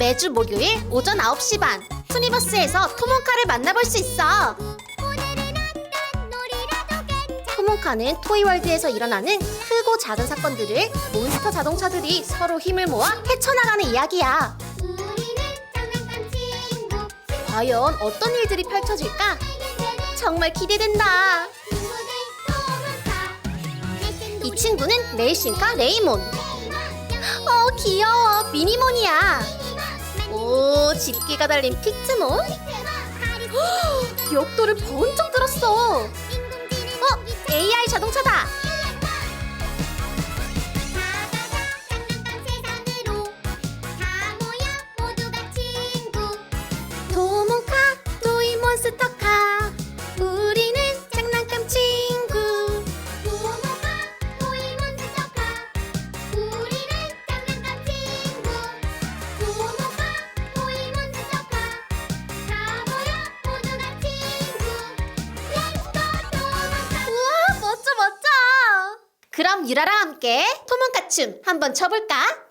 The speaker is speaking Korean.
매주 목요일 오전 9시 반 투니버스에서 토몬카를 만나볼 수 있어. 토몬카는 토이월드에서 일어나는 크고 작은 사건들을 몬스터 자동차들이 서로 힘을 모아 헤쳐나가는 이야기야. 과연 어떤 일들이 펼쳐질까? 정말 기대된다. 이 친구는 레이싱카 레이몬. 어 귀여워 미니몬이야. 오 집게가 달린 픽트몬. 역도를 번쩍 들었어. 어 AI 자동차 그럼 유라랑 함께 토몬카 춤 한번 춰볼까?